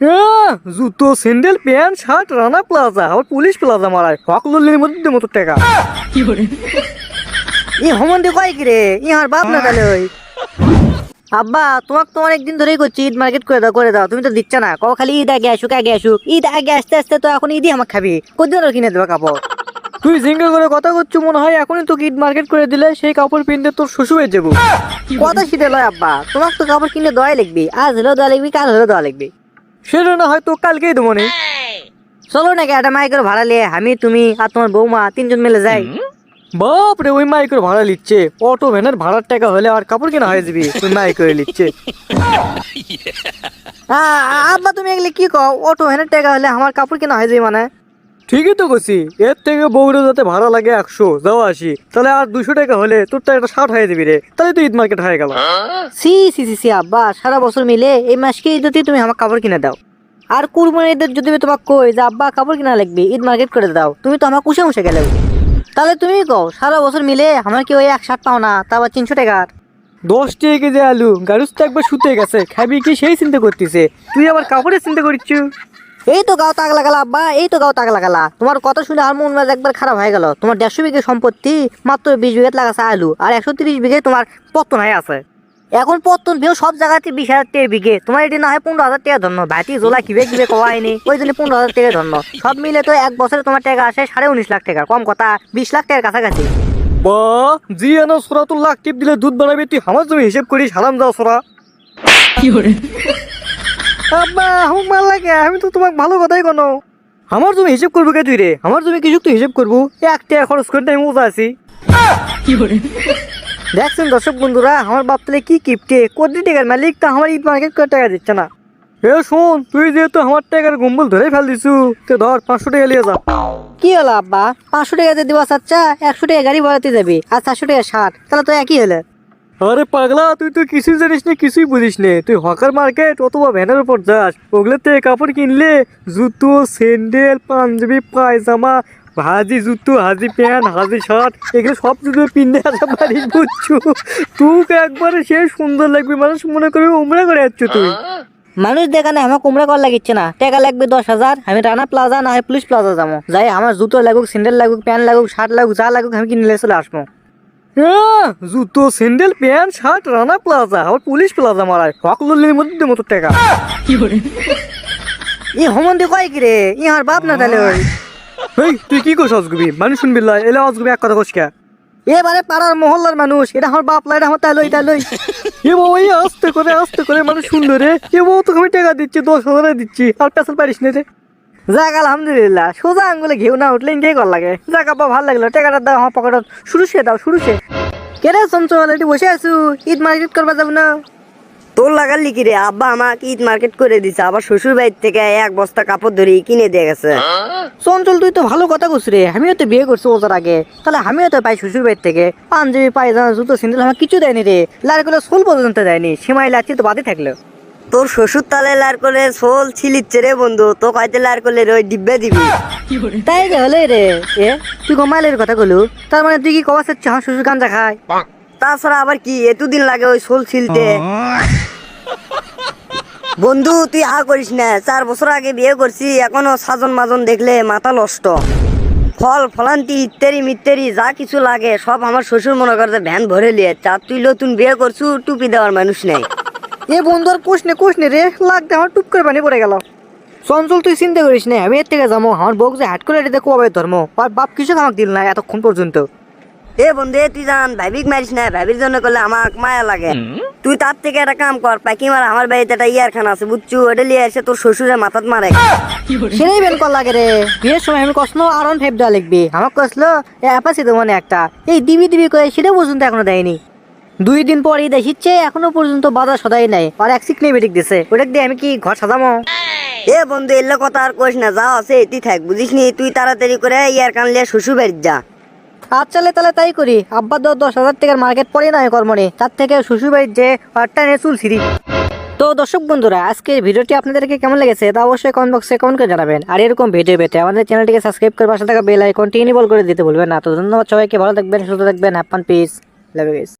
আহ, জুতো sandal pant shirt Rana Plaza আবার police plaza মারায়। হকলুল্লির মধ্যে মতো টাকা। ই হোমন্দি কয় কি রে ইহার বাপ না ওই। আব্বা তোমাক তো অনেকদিন ধরেই করছি ঈদ মার্কেট করে দাও করে দাও তুমি তো দিচ্ছ না। কও খালি ঈদ আগে আসুক আগে আসুক। ঈদ আগে আসতে আসতে তো এখন ঈদই আমাকে খাবি। কদিন আর কিনে দেবে কাপড়? তুই জিঙ্গা করে কথা করছ মনে হয় এখনই তোকে ঈদ মার্কেট করে দিলে সেই কাপড় পিনতে তোর শ্বশুর হয়ে যাব। কথা শীতে লয় আব্বা তোমাক তো কাপড় কিনে দেওয়াই লিখবি আজ হলেও দেওয়া লিখবি কাল হলেও দেওয়া লিখবি সেটা না হয়তো কালকেই দেবো নি। চলো নাকি একটা মাইকের ভাড়া নিয়ে আমি তুমি আর তোমার বৌমা তিনজন মিলে যাই। বাপ রে ওই মাইকের ভাড়া নিচ্ছে অটো ভ্যানের ভাড়ার টাকা হলে আর কাপড় কেনা হয়ে যাবি ওই মাইক করে নিচ্ছে আব্বা তুমি এগুলি কি কও? অটো ভ্যানের টাকা হলে আমার কাপড় কেনা হয়ে যাবে মানে? ঠিকই তো করছি এর থেকে বগুড়া যাতে ভাড়া লাগে একশো যাওয়া আসি। তাহলে আর দুশো টাকা হলে তোর তো একটা ষাট হয়ে যাবি রে। তাহলে তো ঈদ মার্কেট হয়ে গেল। সি সি সি সি আব্বা সারা বছর মিলে এই মাসকে ঈদতে তুমি আমার কাপড় কিনে দাও। আর কুরবানি ঈদের যদি তোমাকে কই যে আব্বা কাপড় কিনা লাগবে ঈদ মার্কেট করে দাও তুমি তো আমার কুশে মুশে গেলে। তাহলে তুমি কও সারা বছর মিলে আমার কি ওই এক ষাট পাও না তা আবার তিনশো টাকার? দশ টাকা কেজি আলু গাড়ুস তো একবার শুতে গেছে খাবি কি সেই চিন্তা করতেছে? তুই আবার কাপড়ের চিন্তা করছিস এই তো গাও তাক লাগালা আব্বা এই তো গাও তাক লাগালা তোমার কথা শুনে আমার মন মেজাজ একবার খারাপ হয়ে গেল। তোমার দেড়শো বিঘে সম্পত্তি মাত্র বিশ বিঘে লাগাছে আলু আর একশো তিরিশ বিঘে তোমার পত্তন হয়ে আছে। এখন পত্তন ভিউ সব জায়গাতে বিশ হাজার টাকা বিঘে। তোমার এটি না হয় পনেরো হাজার টাকা ধন্য ভাইটি জোলা কিবে কিবে কওয়া হয়নি ওই জন্য পনেরো হাজার টাকা ধন্য সব মিলে তো এক বছরে তোমার টাকা আসে সাড়ে উনিশ লাখ টাকা। কম কথা বিশ লাখ টাকার কাছাকাছি। বা জি এনো সোরা তোর লাখ টিপ দিলে দুধ বাড়াবি তুই আমার জমি হিসেব করিস হারাম যাও সোরা। আব্বা আমার মাল লাগে আমি তো তোমাকে ভালো কথাই কোনো আমার জমি হিসেব করব কে তুই রে? আমার জমি কিছু তুই হিসেব করব। এক টাকা খরচ করতে আমি মজা আছি। দেখছেন দর্শক বন্ধুরা আমার বাপ তাহলে কি কিপটে কোটি টাকার মালিক? তা আমার ঈদ মার্কেট করে টাকা দিচ্ছে না। এ শোন তুই যেহেতু আমার টাকার গম্বল ধরে ফেল দিছু তো ধর পাঁচশো টাকা নিয়ে যা। কি হলো আব্বা? পাঁচশো টাকা দিবা আচ্ছা একশো টাকা গাড়ি ভাড়াতে যাবি আর চারশো টাকা ষাট তাহলে তো একই হলো। আরে পাগলা, তুই তো কিছুই জানিস না, কিছুই বুঝিস নে। তুই হকার মার্কেট অথবা ভ্যানের উপর যাস, ওগুলো থেকে কাপড় কিনলে জুতো স্যান্ডেল পাঞ্জাবি, পায়জামা, হাজি জুতো, হাজি প্যান্ট, হাজি শার্ট, এগুলো সব জুতো পিনে আসা বাড়ি বুঝছু তুই একবারে সে সুন্দর লাগবে, মানুষ মনে করবে উমরা করে যাচ্ছ তুই। মানুষ দেখানে আমার কুমড়া কর লাগিচ্ছে না। টাকা লাগবে দশ হাজার, আমি রানা প্লাজা, না হয় পুলিশ প্লাজা যাব। যাই, আমার জুতো লাগুক স্যান্ডেল লাগুক, প্যান্ট লাগুক, শার্ট লাগুক, যা লাগুক, আমি কিনে চলে আসব। আহ, জুতো sandal pant shirt Rana Plaza আবার পুলিশ প্লাজা মারায়। হকলুল্লির মধ্যে মতো টাকা। ই হোমন্দি কয় কি রে ইহার বাপ না তাহলে ওই। এই তুই কি করছ অজগুবি মানুষ শুনবি লাই এলে অজগুবি এক কথা কসকা এবারে পাড়ার মহল্লার মানুষ এটা আমার বাপ লাই এটা আমার তাই লই তাই লই এ এই আস্তে করে আস্তে করে মানে সুন্দর রে। এ বাবা তোকে আমি টাকা দিচ্ছি দশ হাজার দিচ্ছি। আর পেছাল পারিস না রে। যাক, আলহামদুলিল্লাহ। সোজা আঙ্গুলে ঘেউ না উঠলে ইঙ্গে কর লাগে? যাক, আব্বা, ভালো লাগল। টাকাটা দাও, আমার পকেটত শুরু সে, দাও, শুরু সে। কেরে চঞ্চল এটি বসে আছো? ঈদ মার্কেট করবা যাব না? তোর লাগার লিখি রে, আব্বা আমাকে ঈদ মার্কেট করে দিছে। আবার শ্বশুর বাড়ির থেকে এক বস্তা কাপড় ধরে কিনে দিয়ে গেছে। চঞ্চল, তুই তো ভালো কথা কইস রে। আমিও তো বিয়ে করছি ওজার আগে। তাহলে আমিও তো পাই শ্বশুর বাড়ির থেকে। পাঞ্জাবি, পায়জামা, জুতো সিন্দুল আমার কিছু দেয়নি রে। লারগুলো সোল পর্যন্ত দেয়নি। সীমাই, লাচ্ছি তো বাদে থাকল। তোর শ্বশুর তালে লার করে সোল ছিলিচ্ছে রে বন্ধু তো কয়তে লার করলে রে ওই ডিব্বে দিবি। তাই যে হলে রে। এ তুই কমাইলের কথা কলু? তার মানে তুই কি কবা চাচ্ছ আমার শ্বশুর গাঞ্জা খায়। তাছাড়া আবার কি? এতদিন লাগে ওই সোল ছিলতে। বন্ধু তুই আ করিস না। চার বছর আগে বিয়ে করছি এখনও সাজন মাজন দেখলে মাথা নষ্ট। ফল ফলান্তি ইত্যাদি মিত্যাদি যা কিছু লাগে সব আমার শ্বশুর মনে করতে ভ্যান ভরে লিয়ে। চার তুই নতুন বিয়ে করছু টুপি দেওয়ার মানুষ নেই। এ বন্ধু আর কোষ নে কোষ নে রে। লাগতে আমার টুপ করে পানি পড়ে গেল। চঞ্চল তুই চিন্তা করিস না আমি এর থেকে যাব। আমার বউকে যে হাট করে রেখে কোয়াবে ধর্ম? আর বাপ কিছু আমাকে দিল না এতক্ষণ পর্যন্ত? এ বন্ধু এ তুই জান ভাবিক মারিস না ভাবির জন্য করলে আমার মায়া লাগে। তুই তার থেকে একটা কাম কর পাখি মার আমার বাড়িতে একটা ইয়ারখানা আছে বুঝছু? ওটা লিয়ে এসে তোর শ্বশুরের মাথাত মারে। সেটাই বেন কর লাগে রে। বিয়ের সময় আমি কসনো আর অন ফাইভ দেওয়া লিখবি। আমার কসলো অ্যাপাসি তো মনে একটা। এই দিবি দিবি করে সেটা পর্যন্ত এখনও দেয়নি। দুই দিন পর ঈদ এখনও পর্যন্ত বাজার সদাই নাই। আর এক সিকনেমেটিক দিছে। ওটা দিয়ে আমি কি ঘর সাজামো? এ বন্ধু এলে কথা আর কইস না যা আছে এটি থাক। বুঝিস নি তুই তাড়াতাড়ি করে ইয়ার কান লিয়ে শ্বশুর বাড়ি যা আচ্ছা তাহলে তাই করি। আব্বা দশ দশ হাজার টাকার মার্কেট পড়ে না কর্মনে। তার থেকে শ্বশুর বাড়ির যে পাটটা নিয়ে চুল ছিঁড়ি। তো দর্শক বন্ধুরা আজকের ভিডিওটি আপনাদেরকে কেমন লেগেছে তা অবশ্যই কমেন্ট বক্সে কমেন্ট করে জানাবেন। আর এরকম ভিডিও পেতে আমাদের চ্যানেলটিকে সাবস্ক্রাইব করে পাশে থাকা বেল আইকনটি ইনেবল করে দিতে ভুলবেন না। তো ধন্যবাদ সবাইকে ভালো থাকবেন সুস্থ থাকবেন হ্যাপান পিস লাভ ইউ গাইস